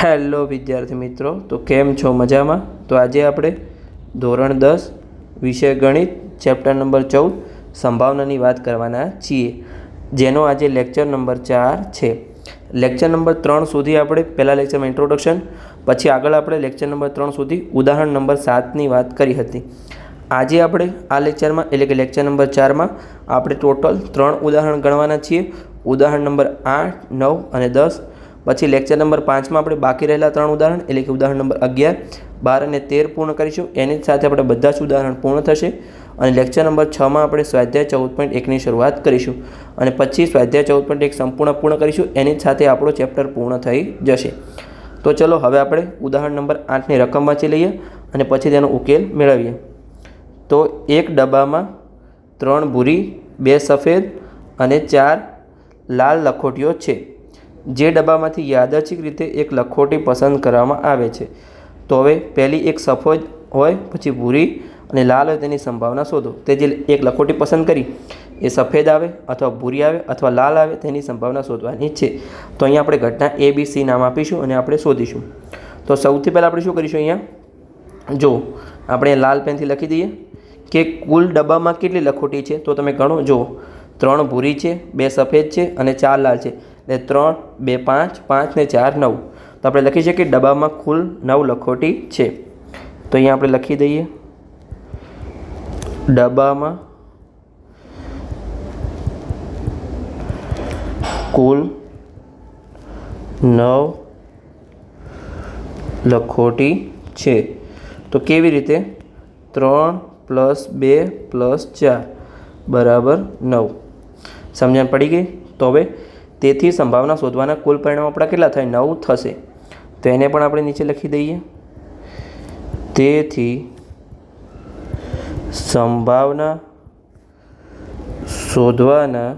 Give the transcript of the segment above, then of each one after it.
Hello વિદ્યાર્થી મિત્રો. તો કેમ છો? મજામાં? તો આજે આપણે ધોરણ દસ, વિષય ગણિત ચેપ્ટર નંબર ચૌદ, સંભાવનાની વાત કરવાના છીએ. જેનો આજે લેક્ચર નંબર ચાર છે. લેક્ચર નંબર ત્રણ સુધી આપણે પહેલાં લેક્ચરમાં ઇન્ટ્રોડક્શન પછી આગળ આપણે લેક્ચર નંબર ત્રણ સુધી ઉદાહરણ નંબર સાતની વાત કરી હતી. આજે આપણે આ લેક્ચરમાં એટલે કે લેક્ચર નંબર ચારમાં આપણે ટોટલ ત્રણ ઉદાહરણ ગણવાના છીએ. ઉદાહરણ નંબર આઠ, નવ અને દસ પછી લેક્ચર નંબર પાંચમાં આપણે બાકી રહેલા ત્રણ ઉદાહરણ, એટલે કે ઉદાહરણ નંબર અગિયાર, બાર અને તેર પૂર્ણ કરીશું. એની સાથે આપણે બધા જ ઉદાહરણ પૂર્ણ થશે. અને લેક્ચર નંબર છમાં આપણે સ્વાધ્યાય ચૌદ પોઈન્ટ એકની શરૂઆત કરીશું. અને પછી સ્વાધ્યાય ચૌદ પોઈન્ટ એક સંપૂર્ણ પૂર્ણ કરીશું. એની સાથે આપણો ચેપ્ટર પૂર્ણ થઈ જશે. તો ચલો હવે આપણે ઉદાહરણ નંબર આઠની રકમ વાંચી લઈએ અને પછી તેનો ઉકેલ મેળવીએ. તો એક ડબ્બામાં ત્રણ ભૂરી, બે સફેદ અને ચાર લાલ લખોટીઓ છે. જે ડબ્બામાંથી યાદચ્છિક રીતે એક લખોટી પસંદ કરવામાં આવે છે. તો હવે પહેલી એક સફેદ હોય, પછી ભૂરી અને લાલ હોય તેની સંભાવના શોધો. તે જે એક લખોટી પસંદ કરી, એ સફેદ આવે અથવા ભૂરી આવે અથવા લાલ આવે તેની સંભાવના શોધવાની છે. તો અહીંયા આપણે ઘટના એ બી સી નામ આપીશું અને આપણે શોધીશું. તો સૌથી પહેલાં આપણે શું કરીશું અહીંયા? જો, આપણે લાલ પેનથી લખી દઈએ કે કુલ ડબ્બામાં કેટલી લખોટી છે? તો તમે ગણો, જો, ત્રણ ભૂરી છે, બે સફેદ છે અને ચાર લાલ છે. એટલે ત્રણ, બે, પાંચ પાંચ ને ચાર, નવ. તો આપણે લખી શકીએ કે ડબ્બામાં કુલ નવ લખોટી છે. તો અહીંયા આપણે લખી દઈએ. ડબ્બામાં કુલ નવ લખોટી છે. તો કેવી રીતે? ત્રણ પ્લસ બે પ્લસ ચાર. બરાબર નવ. સમજણ પડી ગઈ? તો હવે તેથી સંભાવના શોધવાના કુલ પરિણામ આપણા કેટલા થાય? નવ થશે. તો એને પણ આપણે નીચે લખી દઈએ. તેથી સંભાવના શોધવાના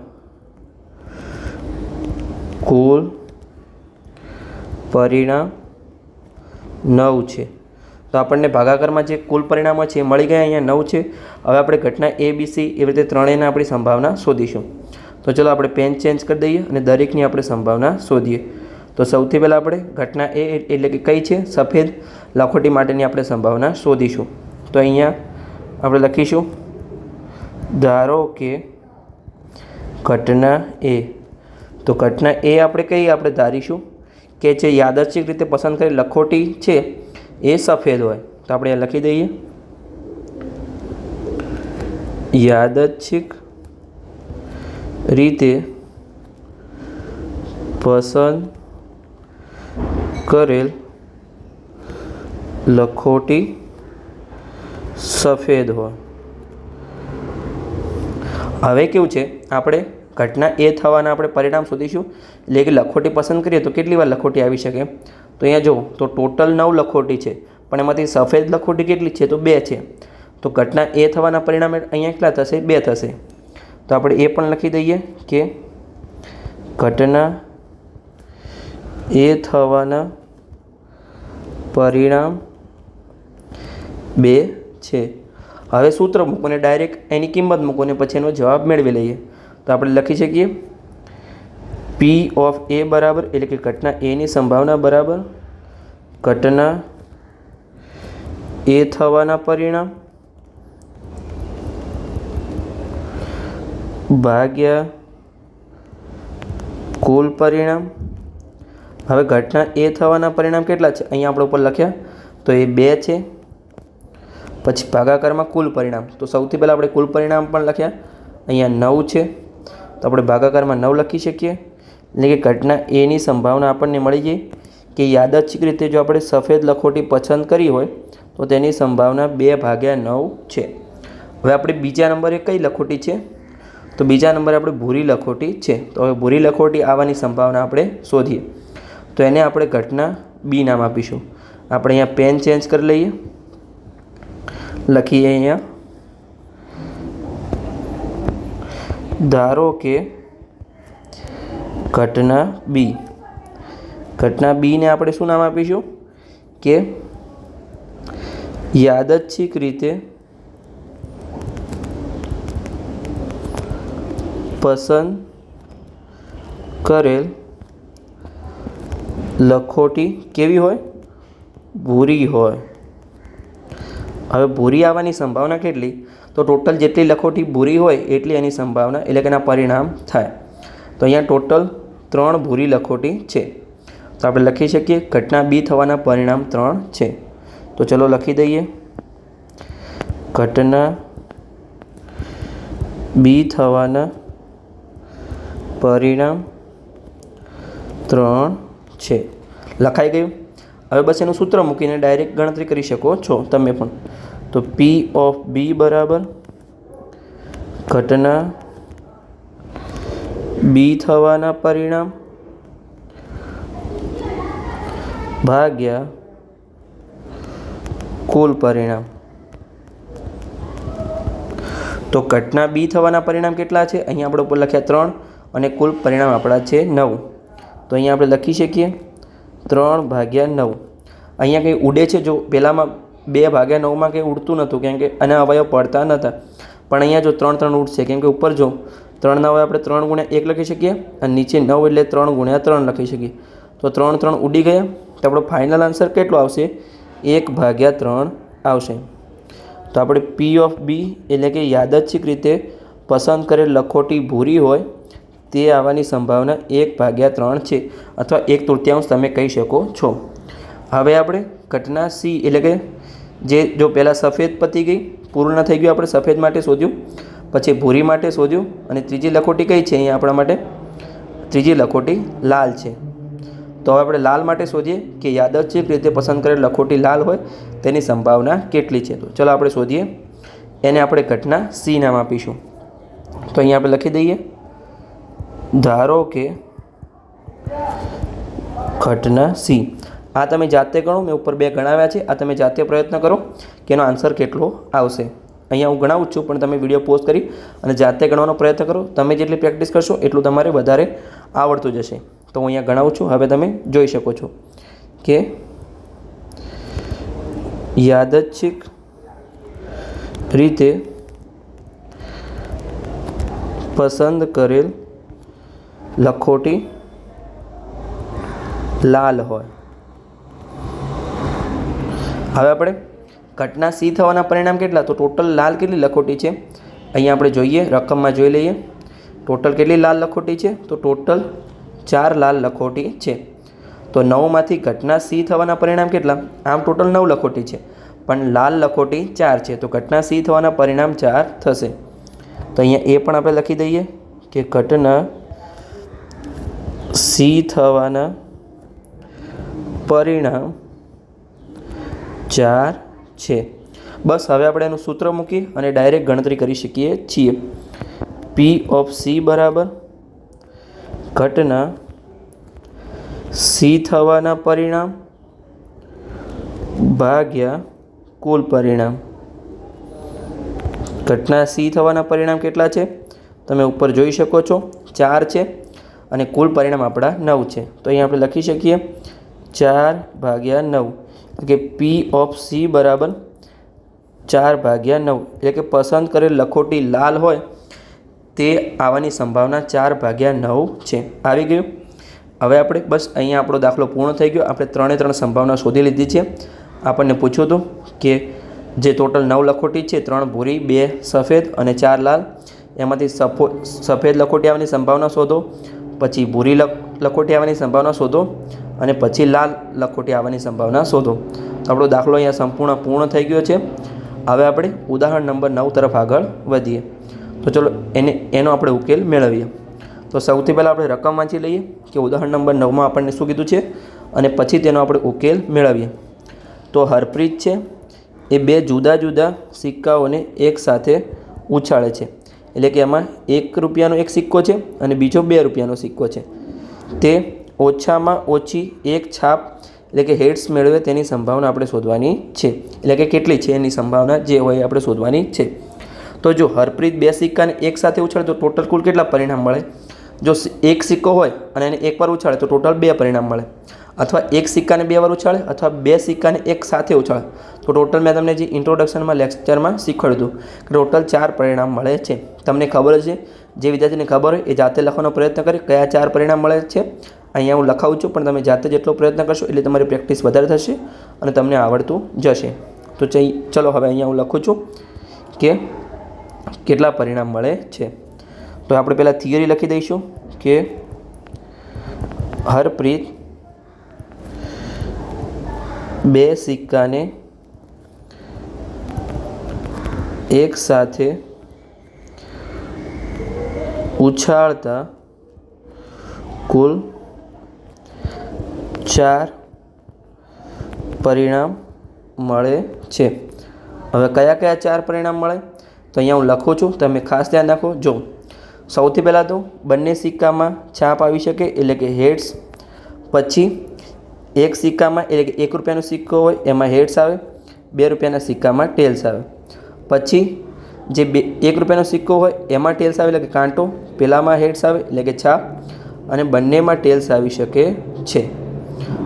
કુલ પરિણામ નવ છે. તો આપણને ભાગાકારમાં જે કુલ પરિણામો છે મળી ગયા, અહીંયા નવ છે. હવે આપણે ઘટના એ બી સી એવી રીતે ત્રણેયના આપણી સંભાવના શોધીશું. તો ચલો આપણે પેન ચેન્જ કરી દઈએ અને દરેકની આપણે સંભાવના શોધીએ. તો સૌથી પહેલાં આપણે ઘટના એ એટલે કે કઈ છે? સફેદ લખોટી માટેની આપણે સંભાવના શોધીશું. તો અહીંયા આપણે લખીશું, ધારો કે ઘટના એ તો ઘટના એ આપણે કઈ આપણે ધારીશું? કે જે યાદચ્છિક રીતે પસંદ કરેલી લખોટી છે, એ સફેદ હોય. તો આપણે લખી દઈએ. યાદચ્છિક રીતે પસંદ કરેલ લખોટી સફેદ હોય. હવે કેવું છે? આપણે ઘટના એ થવાના આપણે પરિણામ શોધીશું. એટલે કે લખોટી પસંદ કરીએ તો કેટલી વાર લખોટી આવી શકે? તો અહીંયા જુઓ, તો ટોટલ નવ લખોટી છે. પણ એમાંથી સફેદ લખોટી કેટલી છે? તો બે છે. તો ઘટના એ થવાના પરિણામે અહીંયા કેટલા થશે? બે થશે. તો આપણે એ પણ લખી દઈએ કે ઘટના એ થવાના પરિણામ બે છે. હવે સૂત્ર મૂકો ને ડાયરેક્ટ એની કિંમત મૂકો ને પછી એનો જવાબ મેળવી લઈએ. તો આપણે લખી શકીએ પી ઓફ એ બરાબર એટલે કે ઘટના એની સંભાવના બરાબર. ઘટના એ થવાના પરિણામ ભાગ્યા, કુલ પરિણામ. હવે ઘટના એ થવાના પરિણામ કેટલા છે? અહીંયા આપણે ઉપર લખ્યા. તો એ બે છે. પછી ભાગાકારમાં કુલ પરિણામ. તો સૌથી પહેલાં આપણે કુલ પરિણામ પણ લખ્યા. અહીંયા નવ છે. તો આપણે ભાગાકારમાં નવ લખી શકીએ. એટલે કે ઘટના એની સંભાવના આપણને મળી જાય કે યાદચ્છિક રીતે જો આપણે સફેદ લખોટી પસંદ કરી હોય, તો તેની સંભાવના બે ભાગ્યા નવ છે. હવે આપણે બીજા નંબરે કઈ લખોટી છે? તો બીજા નંબરે આપણે ભૂરી લખોટી છે. તો હવે ભૂરી લખોટી આવવાની સંભાવના આપણે શોધીએ. તો એને આપણે ઘટના બી નામ આપીશું. આપણે અહીંયા પેન ચેન્જ કરી લઈએ. લખીએ અહીંયા. ધારો કે ઘટના બી ઘટના બીને આપણે શું નામ આપીશું? કે યાદચ્છિક રીતે પસંદ કરેલ લખોટી કેવી હોય? ભૂરી હોય. હવે ભૂરી આવવાની સંભાવના કેટલી? તો ટોટલ જેટલી લખોટી ભૂરી હોય એટલી એની સંભાવના એટલે કે એના પરિણામ થાય. તો અહીંયા ટોટલ ત્રણ ભૂરી લખોટી છે. તો આપણે લખી શકીએ, ઘટના બી થવાના પરિણામ ત્રણ છે. તો ચલો લખી દઈએ. ઘટના બી થવાના પરિણામ ત્રણ છે. લખાઈ ગયું? હવે બસ એનું સૂત્ર મૂકીને ડાયરેક્ટ ગણતરી કરી શકો છો તમે પણ. તો પી ઓફ બી બરાબર ઘટના બી થવાના પરિણામ ભાગ્યા કુલ પરિણામ. તો ઘટના બી થવાના પરિણામ કેટલા છે? અહીંયા આપણે ઉપર લખ્યા ત્રણ અને કુલ પરિણામ આપણા છે નવ. તો અહીંયા આપણે લખી શકીએ. ત્રણ ભાગ્યા નવ. અહીંયા કંઈ ઉડે છે? જો પહેલાંમાં બે ભાગ્યા નવમાં કંઈ ઉડતું નહોતું, કેમ કે આના અવયવ પડતા નહોતા. પણ અહીંયા જો ત્રણ ત્રણ ઉડશે, કેમ કે ઉપર જો ત્રણના હવે આપણે ત્રણ ગુણ્યા એક લખી શકીએ અને નીચે નવ એટલે ત્રણ ગુણ્યા ત્રણ લખી શકીએ. તો ત્રણ ત્રણ ઉડી ગયા. તો આપણો ફાઇનલ આન્સર કેટલો આવશે? એક ભાગ્યા ત્રણ આવશે. તો આપણે પી ઓફ બી એટલે કે યાદચ્છિક રીતે પસંદ કરેલ લખોટી ભૂરી હોય તે આવવાની સંભાવના એક ભાગ્યા ત્રણ છે અથવા એક તૃતીયાંશ તમે કહી શકો છો. હવે આપણે ઘટના સી એટલે કે જે જો પહેલાં સફેદ પતી ગઈ, પૂર્ણ થઈ ગયું આપણે સફેદ માટે શોધ્યું, પછી ભૂરી માટે શોધ્યું અને ત્રીજી લખોટી કઈ છે અહીંયા આપણા માટે? ત્રીજી લખોટી લાલ છે. તો હવે આપણે લાલ માટે શોધીએ કે યાદચ્છિક રીતે પસંદ કરેલ લખોટી લાલ હોય, તેની સંભાવના કેટલી છે? તો ચલો આપણે શોધીએ. એને આપણે ઘટના સી નામ આપીશું. તો અહીંયા આપણે લખી દઈએ. ધારો કે ઘટના સી. આ તમે જાતે ગણો, મેં ઉપર બે ગણાવ્યા છે. આ તમે જાતે પ્રયત્ન કરો કે એનો આન્સર કેટલો આવશે. અહીંયા હું ગણાવું છું, પણ તમે વીડિયો પોઝ કરી અને જાતે ગણવાનો પ્રયત્ન કરો. તમે જેટલી પ્રેક્ટિસ કરશો, એટલું તમારે વધારે આવડતું જશે. તો હું અહીંયા ગણાવું છું. હવે તમે જોઈ શકો છો કે યાદચ્છિક રીતે પસંદ કરેલ લખોટી, લાલ હોય. હવે આપણે ઘટના સી થવાના પરિણામ કેટલા? તો ટોટલ લાલ કેટલી લખોટી છે? અહીંયા આપણે જોઈએ, રકમમાં જોઈ લઈએ. ટોટલ કેટલી લાલ લખોટી છે? તો ટોટલ ચાર લાલ લખોટી છે. તો નવમાંથી ઘટના સી થવાના પરિણામ કેટલા? આમ ટોટલ નવ લખોટી છે. પણ લાલ લખોટી ચાર છે. તો ઘટના સી થવાના પરિણામ ચાર થશે. તો અહીંયા એ પણ આપણે લખી દઈએ કે ઘટના સી થવાના પરિણામ ચાર છે. બસ, હવે આપણે એનું સૂત્ર મૂકી અને ડાયરેક્ટ ગણતરી કરી શકીએ છીએ. પી ઓફ સી બરાબર. ઘટના સી થવાના પરિણામ ભાગ્યા કુલ પરિણામ. ઘટના સી થવાના પરિણામ કેટલા છે? તમે ઉપર જોઈ શકો છો. ચાર છે. અને કુલ પરિણામ આપણા નવ છે. તો અહીંયા આપણે લખી શકીએ ચાર ભાગ્યા નવ. કે પી ઓફ સી બરાબર ચાર ભાગ્યા નવ. એટલે કે પસંદ કરેલ લખોટી લાલ હોય તે આવવાની સંભાવના ચાર ભાગ્યા નવ છે. આવી ગયું? હવે આપણે બસ અહીંયા આપણો દાખલો પૂર્ણ થઈ ગયો. આપણે ત્રણે ત્રણ સંભાવના શોધી લીધી છે. આપણને પૂછ્યું હતું કે જે ટોટલ નવ લખોટી છે, ત્રણ ભૂરી, બે સફેદ અને ચાર લાલ, એમાંથી સફો, સફેદ લખોટી આવવાની સંભાવના શોધો. પછી ભૂરી લખોટી આવવાની સંભાવના શોધો અને પછી લાલ લખોટી આવવાની સંભાવના શોધો. તો આપણો દાખલો અહીંયા સંપૂર્ણ પૂર્ણ થઈ ગયો છે. હવે આપણે ઉદાહરણ નંબર નવ તરફ આગળ વધીએ. તો ચલો એને, એનો આપણે ઉકેલ મેળવીએ. તો સૌથી પહેલાં આપણે રકમ વાંચી લઈએ કે ઉદાહરણ નંબર નવમાં આપણને શું કીધું છે? અને પછી તેનો આપણે ઉકેલ મેળવીએ. તો હરપ્રીત છે. એ બે જુદા જુદા સિક્કાઓને એકસાથે ઉછાળે છે. એટલે કે એમાં એક રૂપિયાનો એક સિક્કો છે અને બીજો બે રૂપિયાનો સિક્કો છે. તે ઓછામાં ઓછી એક છાપ એટલે કે હેડ્સ મેળવે તેની સંભાવના આપણે શોધવાની છે. એટલે કે કેટલી છે એની સંભાવના જે હોય આપણે શોધવાની છે. તો જો હરપ્રીત બે સિક્કાને એક સાથે ઉછાળે તો ટોટલ કુલ કેટલા પરિણામ મળે? જો એક સિક્કો હોય અને એને એકવાર ઉછાળે તો ટોટલ બે પરિણામ મળે. અથવા એક સિક્કાને બે વાર ઉછાળે અથવા બે સિક્કાને એક સાથે ઉછાળે. તો ટોટલ મેં તમને જે ઇન્ટ્રોડક્શનમાં લેક્ચરમાં શીખવાડ્યું કે ટોટલ ચાર પરિણામ મળે છે. તમને ખબર છે, જે વિદ્યાર્થીને ખબર હોય એ જાતે લખવાનો પ્રયત્ન કરે કયા ચાર પરિણામ મળે છે. અહીંયા હું લખાવું છું, પણ તમે જાતે જેટલો પ્રયત્ન કરશો એટલે તમારી પ્રેક્ટિસ વધારે થશે અને તમને આવડતું જશે. તો ચલો હવે અહીંયા હું લખું છું કે કેટલા પરિણામ મળે છે. તો આપણે પહેલાં થિયરી લખી દઈશું કે હરપ્રીત બે સિક્કાને એક સાથે ઉછાળતા કુલ ચાર પરિણામ મળે છે. હવે કયા કયા ચાર પરિણામ મળે? તો અહીંયા હું લખું છું, તમે ખાસ ધ્યાન રાખો. જો, સૌથી પહેલાં તો બંને સિક્કામાં છાપ આવી શકે એટલે કે હેડ્સ, પછી એક સિક્કામાં એટલે કે એક રૂપિયાનો સિક્કો હોય, એમાં હેડ્સ આવે, બે રૂપિયાના સિક્કામાં ટેલ્સ આવે. પછી જે બે, એક રૂપિયાનો સિક્કો હોય, એમાં ટેલ્સ આવે એટલે કે કાંટો, પેલામાં હેડ્સ આવે એટલે કે છાપ, અને બંનેમાં ટેલ્સ આવી શકે છે.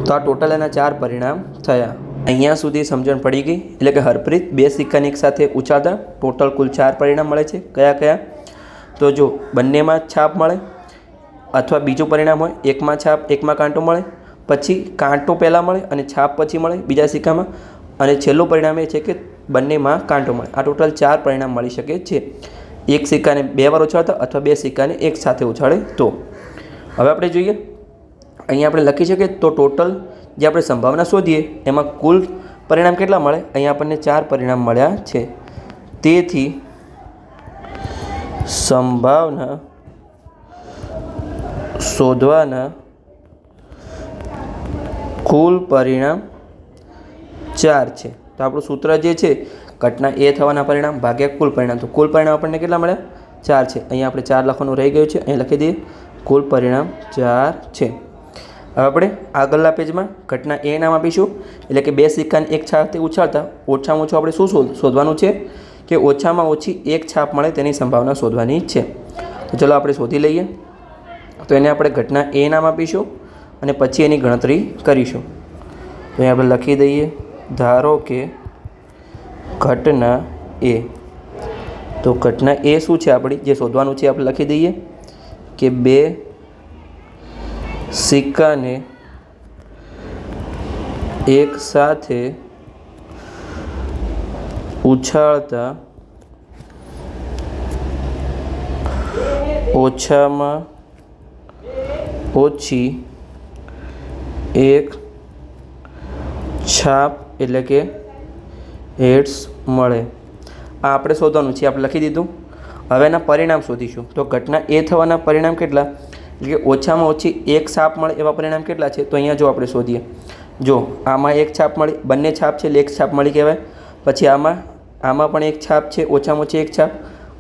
તો આ ટોટલ એના ચાર પરિણામ થયા. અહીંયા સુધી સમજણ પડી ગઈ, એટલે કે હરપ્રીત, બે સિક્કાને એકસાથે ઉછાળતા, ટોટલ કુલ ચાર પરિણામ મળે છે. કયા કયા? તો જો બંનેમાં છાપ મળે, અથવા બીજું પરિણામ હોય, એકમાં છાપ, એકમાં કાંટો મળે પછી કાંટો પહેલાં મળે અને છાપ પછી મળે બીજા સિક્કામાં. અને છેલ્લું પરિણામ એ છે કે બંનેમાં કાંટો મળે. આ ટોટલ ચાર પરિણામ મળી શકે છે. એક સિક્કાને બે વાર ઉછાળતા અથવા બે સિક્કાને એક સાથે ઉછાળે તો. હવે આપણે જોઈએ. અહીંયા આપણે લખી શકીએ તો ટોટલ જે આપણે સંભાવના શોધીએ, એમાં કુલ પરિણામ કેટલા મળે? અહીંયા આપણને ચાર પરિણામ મળ્યા છે. તેથી સંભાવના શોધવાના કુલ પરિણામ ચાર છે. તો આપણું સૂત્ર જે છે, ઘટના એ થવાના પરિણામ, ભાગ્યા કુલ પરિણામ. તો કુલ પરિણામ આપણને કેટલા મળ્યા? ચાર છે. અહીંયા આપણે ચાર લખવાનું રહી ગયું છે. અહીં લખી દઈએ. કુલ પરિણામ ચાર છે. હવે આપણે આગળના પેજમાં ઘટના એ નામ આપીશું. એટલે કે બે સિક્કાને એક છાપથી ઉછાળતા ઓછામાં ઓછું આપણે શું શોધ, શોધવાનું છે? કે ઓછામાં ઓછી એક છાપ મળે તેની સંભાવના શોધવાની છે. તો ચલો આપણે શોધી લઈએ. તો એને આપણે ઘટના એ નામ આપીશું. અને પછી એની ગણતરી કરીશું. તો અહીં આપણે લખી દઈએ, ધારો કે ઘટના એ. તો ઘટના એ શું છે આપણી? જે શોધવાનું છે આપણે લખી દઈએ કે બે સિક્કાને એક સાથે ઉછાળતા ઓછામાં ઓછી એક છાપ એટલે કે હેડ્સ મળે. આ આપણે શોધવાનું છે, આપણે લખી દીધું. હવે એના પરિણામ શોધીશું. તો ઘટના એ થવાના પરિણામ કેટલા? એટલે કે ઓછામાં ઓછી એક છાપ મળે એવા પરિણામ કેટલા છે? તો અહીંયા જો આપણે શોધીએ. જો, આમાં એક છાપ મળી, બંને છાપ છે એટલે એક છાપ મળી કહેવાય. પછી આમાં આમાં પણ એક છાપ છે, ઓછામાં ઓછી એક છાપ.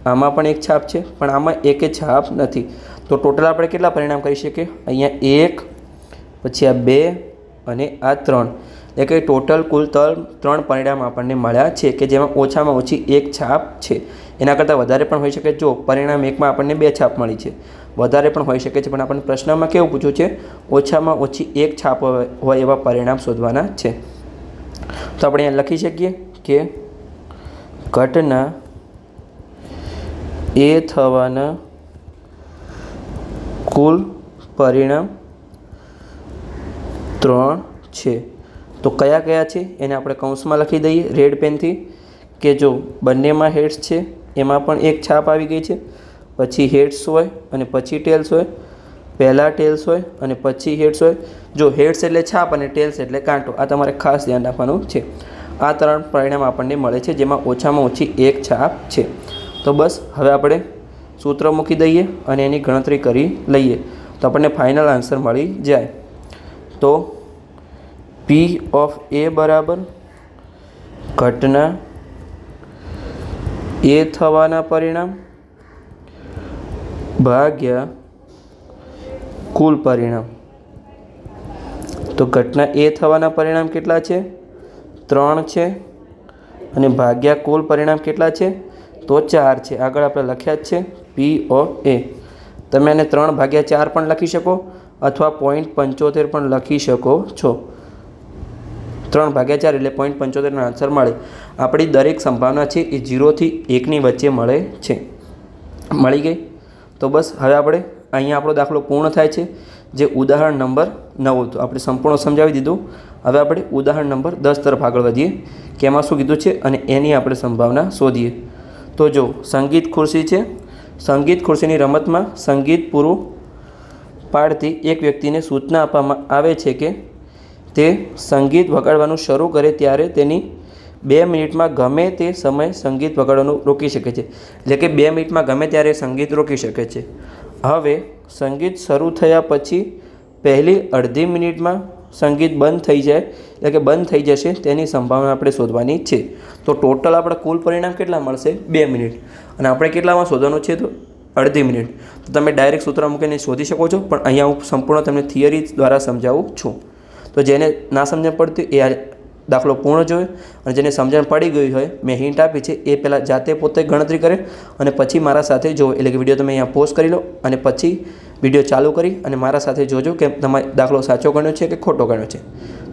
આમાં પણ એક છાપ છે, પણ આમાં એકે છાપ નથી. તો ટોટલ આપણે કેટલા પરિણામ કરી શકીએ? અહીંયા એક પછી આ બે અને આ ત્રણ. એટલે કે ટોટલ કુલ ત્રણ ત્રણ પરિણામ આપણને મળ્યા છે કે જેમાં ઓછામાં ઓછી એક છાપ છે. એના કરતાં વધારે પણ હોઈ શકે જો પરિણામ એકમાં આપણને બે છાપ મળી છે. વધારે પણ હોઈ શકે છે, પણ આપણને પ્રશ્નમાં કેવું પૂછ્યું છે? ઓછામાં ઓછી એક છાપ હોય એવા પરિણામ શોધવાના છે. તો આપણે અહીંયા લખી શકીએ કે ઘટના એ થવાના કુલ પરિણામ ત્રણ છે. તો કયા કયા છે? એને આપણે કૌંસમાં લખી દઈએ રેડ પેનથી કે જો બંનેમાં હેડ્સ છે, એમાં પણ એક છાપ આવી ગઈ છે. પછી હેડ્સ હોય અને પછી ટેલ્સ હોય. પહેલાં ટેલ્સ હોય અને પછી હેડ્સ હોય. જો હેડ્સ એટલે છાપ અને ટેલ્સ એટલે કાંટો, આ તમારે ખાસ ધ્યાન રાખવાનું છે. આ ત્રણ પરિણામ આપણને મળે છે, જેમાં ઓછામાં ઓછી એક છાપ છે. તો બસ, હવે આપણે સૂત્ર મૂકી દઈએ અને એની ગણતરી કરી લઈએ. તો આપણને ફાઇનલ આન્સર મળી જાય. તો પી ઓફ એ બરાબર ઘટના એ થવાના પરિણામ ભાગ્યા કુલ પરિણામ. તો ઘટના એ થવાના પરિણામ કેટલા છે? ત્રણ છે અને ભાગ્યા કુલ પરિણામ કેટલા છે? તો ચાર છે. આગળ આપણે લખ્યા જ છે પી ઓ એ તમે એને ત્રણ ભાગ્યા ચાર પણ લખી શકો. અથવા પોઈન્ટ પંચોતેર પણ લખી શકો છો. ત્રણ ભાગ્યા ચાર એટલે પોઈન્ટ પંચોતેરનો આન્સર મળે. આપણી દરેક સંભાવના છે એ જીરોથી એકની વચ્ચે મળે છે. મળી ગઈ? તો બસ હવે આપણે અહીંયા આપણો દાખલો પૂર્ણ થાય છે. જે ઉદાહરણ નંબર નવ હતું. આપણે સંપૂર્ણ સમજાવી દીધું. હવે આપણે ઉદાહરણ નંબર દસ તરફ આગળ વધીએ. કે એમાં શું કીધું છે? અને એની આપણે સંભાવના શોધીએ. તો જો સંગીત ખુરશી છે. સંગીત ખુરશીની રમતમાં સંગીત પૂરું પાડતી એક વ્યક્તિને સૂચના આપવામાં આવે છે કે તે સંગીત વગાડવાનું શરૂ કરે ત્યારે તેની બે મિનિટમાં ગમે તે સમય સંગીત વગાડવાનું રોકી શકે છે. એટલે કે બે મિનિટમાં ગમે ત્યારે સંગીત રોકી શકે છે. હવે સંગીત શરૂ થયા પછી પહેલી અડધી મિનિટમાં સંગીત બંધ થઈ જાય, એટલે કે બંધ થઈ જશે તેની સંભાવના આપણે શોધવાની છે. તો ટોટલ આપણે કુલ પરિણામ કેટલા મળશે? બે મિનિટ. અને આપણે કેટલામાં શોધવાનું છે તો? અડધી મિનિટ. તો તમે ડાયરેક્ટ સૂત્ર મૂકીને શોધી શકો છો, પણ અહીંયા હું સંપૂર્ણ તમને થિયરી દ્વારા સમજાવું છું. તો જેને ના સમજણ પડતી એ આ દાખલો પૂર્ણ જોયો, અને જેને સમજણ પડી ગઈ હોય, મેં હિન્ટ આપી છે, એ પહેલાં જાતે પોતે ગણતરી કરે, અને પછી મારા સાથે જોવો. એટલે કે વીડિયો તમે અહીંયા પોઝ કરી લો, અને પછી વીડિયો ચાલુ કરી, અને મારા સાથે જોજો કે તમારે દાખલો સાચો ગણ્યો છે કે ખોટો ગણ્યો છે.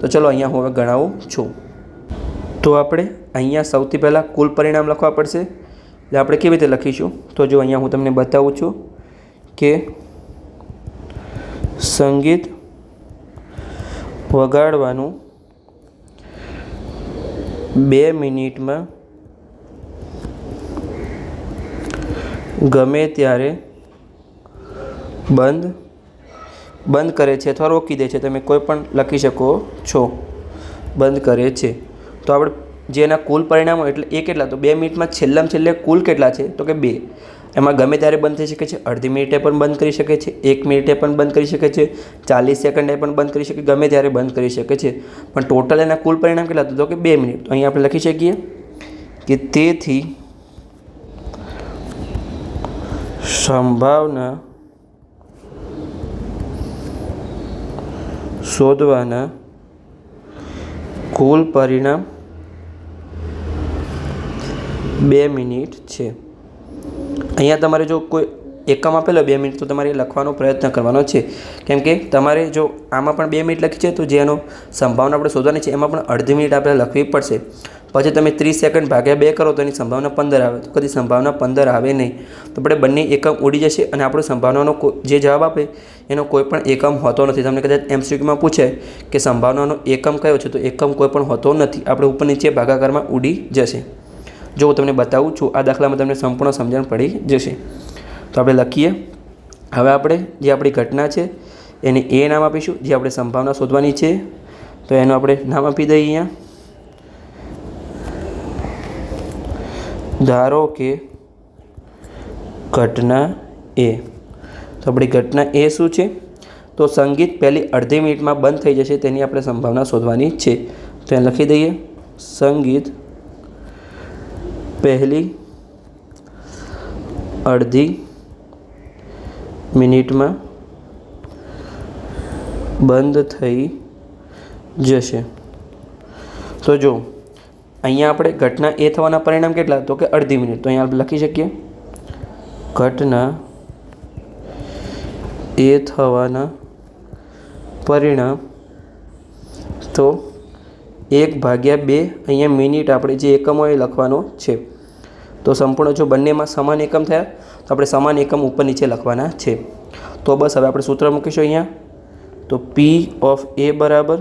તો ચલો અહીંયા હું હવે ગણાવું છું. તો આપણે અહીંયા સૌથી પહેલાં કુલ પરિણામ લખવા પડશે. એટલે આપણે કેવી રીતે લખીશું? તો જો અહીંયા હું તમને બતાવું છું કે સંગીત વગાડવાનું બે મિનિટમાં ગમે ત્યારે બંધ બંધ કરે છે અથવા રોકી દે છે. તમે કોઈ પણ લખી શકો છો. બંધ કરે છે. તો આપણે જે એના કુલ પરિણામો એટલે એ કેટલા? તો બે મિનિટમાં છેલ્લામાં છેલ્લે કુલ કેટલા છે? તો કે બે. એમાં ગમે ત્યારે બંધ થઈ શકે છે, અડધી મિનિટે પણ બંધ કરી શકે છે, એક મિનિટે પણ બંધ કરી શકે છે, ચાલીસ સેકન્ડે પણ બંધ કરી શકે, ગમે ત્યારે બંધ કરી શકે છે. પણ ટોટલ એના કુલ પરિણામ કેટલા? હતું તો કે બે મિનિટ. તો અહીંયા આપણે લખી શકીએ કે તેથી સંભાવના શોધવાના કુલ પરિણામ બે મિનિટ છે. અહીંયા તમારે જો કોઈ એકમ આપેલો બે મિનિટ તો તમારે લખવાનો પ્રયત્ન કરવાનો છે. કેમ કે તમારે જો આમાં પણ બે મિનિટ લખી છે, તો જેનો સંભાવના આપણે શોધવાની છે, એમાં પણ અડધી મિનિટ આપણે લખવી પડશે. પછી તમે ત્રીસ સેકન્ડ ભાગ્યા બે કરો, તો એની સંભાવના પંદર આવે. તો કદી સંભાવના પંદર આવે નહીં. તો આપણે બંને એકમ ઉડી જશે અને આપણો સંભાવનાનો જે જવાબ આપે, એનો કોઈ પણ એકમ હોતો નથી. તમને કદાચ એમસીક્યુમાં પૂછે કે સંભાવનાનો એકમ કયો છે, તો એકમ કોઈ પણ હોતો નથી. આપણે ઉપર નીચે ભાગાકારમાં ઉડી જશે. જો હું તમને બતાવું છું, આ દાખલામાં તમને સંપૂર્ણ સમજણ પડી જશે. તો આપણે લખીએ. હવે આપણે જે આપણી ઘટના છે, એને એ નામ આપીશું, જે આપણે સંભાવના શોધવાની છે. તો એનું આપણે નામ આપી દઈએ અહીંયા. ધારો કે ઘટના એ. તો આપણી ઘટના એ શું છે? તો સંગીત પહેલી અડધી મિનિટમાં બંધ થઈ જશે, તેની આપણે સંભાવના શોધવાની છે. તો એ લખી દઈએ. સંગીત પહેલી, અડધી મિનિટમાં બંધ થઈ જશે. તો જો, અહીંયા આપણે ઘટના એ થવાના પરિણામ કેટલા? તો કે અડધી મિનિટ. તો અહીંયા આપણે લખી શકીએ. ઘટના એ થવાના પરિણામ. તો એક ભાગ્યા બે અહીંયા મિનિટ આપણે જે એકમ હોય એ લખવાનો છે. તો સંપૂર્ણ જો બંનેમાં સમાન એકમ થયા, તો આપણે સમાન એકમ ઉપર નીચે લખવાના છે. તો બસ હવે આપણે સૂત્ર મૂકીશું અહીંયા. તો પી ઓફ એ બરાબર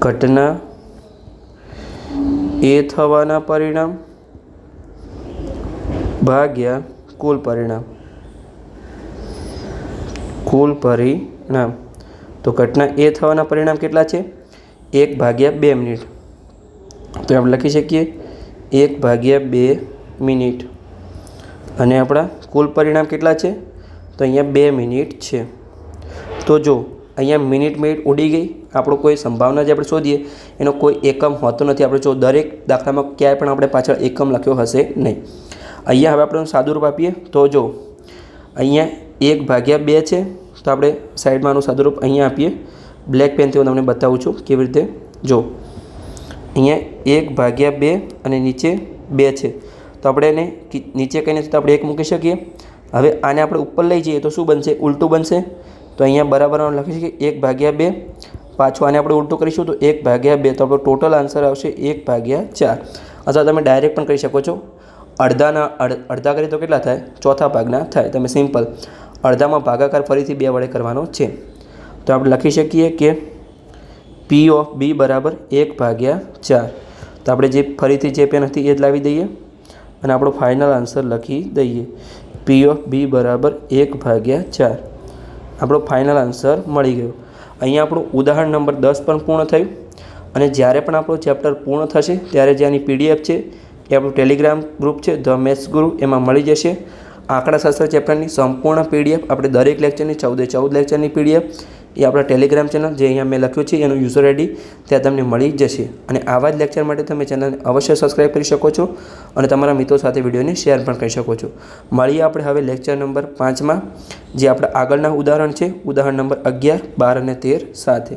ઘટના એ થવાના પરિણામ ભાગ્યા કુલ પરિણામ. કુલ પરિણામ. તો ઘટના એ થવાના પરિણામ કેટલા છે? એક ભાગ્યા બે મિનિટ. તો આપણે લખી શકીએ, એક ભાગ્યા બે મિનિટ. અને આપણા કુલ પરિણામ કેટલા છે? તો અહીંયા બે મિનિટ છે. તો જો, અહીંયા મિનિટ મિનિટ ઉડી ગઈ. આપણો કોઈ સંભાવના જે આપણે શોધીએ. એનો કોઈ એકમ હોતો નથી. આપણે જો દરેક દાખલામાં ક્યાંય પણ આપણે પાછળ એકમ લખ્યો હશે નહીં. અહીંયા હવે આપણે સાદુરૂપ આપીએ. તો જો, અહીંયા એક ભાગ્યા બે છે. તો આપણે સાઈડમાં આનું સાદુરૂપ અહીંયા આપીએ. બ્લેક પેનથી હું તમને બતાવું છું કેવી રીતે. જો, અહીંયા એક ભાગ્યા બે અને નીચે બે છે. તો આપણે એને નીચે કહીને તો આપણે એક મૂકી શકીએ. હવે આને આપણે ઉપર લઈ જઈએ તો શું બનશે? ઉલટું બનશે. તો અહીંયા બરાબર લખી શકીએ, એક ભાગ્યા બે. પાછું આને આપણે ઉલટું કરીશું તો એક ભાગ્યા બે. તો આપણો ટોટલ આન્સર આવશે એક ભાગ્યા ચાર. અથવા તમે ડાયરેક્ટ પણ કરી શકો છો. અડધાના, અડ, અડધા કરીએ તો કેટલા થાય? ચોથા ભાગના થાય. તમે સિમ્પલ અડધામાં ભાગાકાર ફરીથી બે વડે કરવાનો છે. તો આપણે લખી શકીએ કે પી ઓફ બી બરાબર એક ભાગ્યા ચાર. તો આપણે જે ફરીથી જે પેન હતી એ જ લાવી દઈએ અને આપણો ફાઇનલ આન્સર લખી દઈએ. પી ઓફ બી બરાબર એક ભાગ્યા ચાર. આપણો ફાઇનલ આન્સર મળી ગયો. અહીંયા આપણું ઉદાહરણ નંબર દસ પણ પૂર્ણ થયું. અને જ્યારે પણ આપણું ચેપ્ટર પૂર્ણ થશે, ત્યારે જે આની પીડીએફ છે, એ આપણું ટેલિગ્રામ ગ્રુપ છે ધ મેથ્સ ગ્રુપ એમાં મળી જશે. આંકડાશાસ્ત્ર ચેપ્ટરની સંપૂર્ણ પીડીએફ આપણે દરેક લેક્ચરની ચૌદે ચૌદ લેક્ચરની પીડીએફ એ આપણા ટેલિગ્રામ ચેનલ જે અહીંયા મેં લખ્યું છે, એનું યુઝર આઈડી ત્યાં તમને મળી જશે. અને આવા જ લેક્ચર માટે તમે ચેનલને અવશ્ય સબસ્ક્રાઈબ કરી શકો છો અને તમારા મિત્રો સાથે વિડીયોને શેર પણ કરી શકો છો. મળીએ આપણે હવે લેક્ચર નંબર પાંચમાં, જે આપણા આગળના ઉદાહરણ છે. ઉદાહરણ નંબર અગિયાર, બાર અને તેર સાથે.